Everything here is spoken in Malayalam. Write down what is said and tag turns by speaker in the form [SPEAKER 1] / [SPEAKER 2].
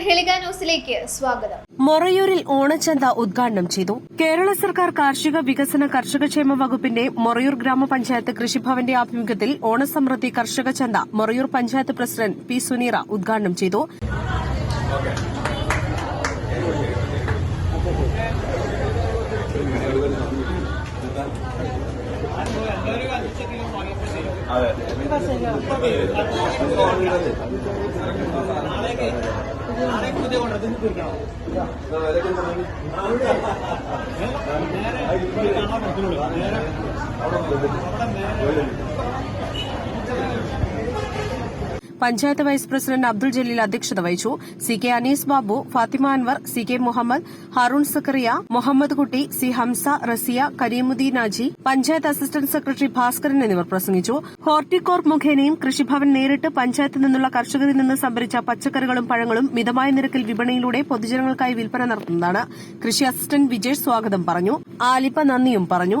[SPEAKER 1] Prahelika ന്യൂസിലേക്ക് സ്വാഗതം.
[SPEAKER 2] മൊറയൂരിൽ ഓണച്ചന്ത ഉദ്ഘാടനം ചെയ്തു. കേരള സർക്കാർ കാർഷിക വികസന കർഷകക്ഷേമ വകുപ്പിന്റെ മൊറയൂർ ഗ്രാമപഞ്ചായത്ത് കൃഷിഭവന്റെ ആഭിമുഖ്യത്തിൽ ഓണസമൃദ്ധി കർഷക ചന്ത മൊറയൂർ പഞ്ചായത്ത് പ്രസിഡന്റ് പി സുനീറ ഉദ്ഘാടനം ചെയ്തു. അവിടെ നേരെ പഞ്ചായത്ത് വൈസ് പ്രസിഡന്റ് അബ്ദുൾ ജലീൽ അധ്യക്ഷത വഹിച്ചു. C K Anees Babu Fathima Anwar C K Muhammad Haroon Zakariya Muhammad Kutty C Hamsa Raziya Karimuddin Aji panchayat assistant secretary Bhaskaran എന്നിവർ പ്രസംഗിച്ചു. ഹോർട്ടികോർപ്പ് മുഖേനയും കൃഷിഭവൻ നേരിട്ട് പഞ്ചായത്തിൽ നിന്നുള്ള കർഷകരിൽ നിന്ന് സംഭരിച്ച പച്ചക്കറികളും പഴങ്ങളും മിതമായ നിരക്കിൽ വിപണിയിലൂടെ പൊതുജനങ്ങൾക്കായി വിൽപ്പന നടത്തുന്നതാണ്. കൃഷി അസിസ്റ്റന്റ് വിജയ് സ്വാഗതം പറഞ്ഞു. ആലിപ്പ നന്ദിയും പറഞ്ഞു.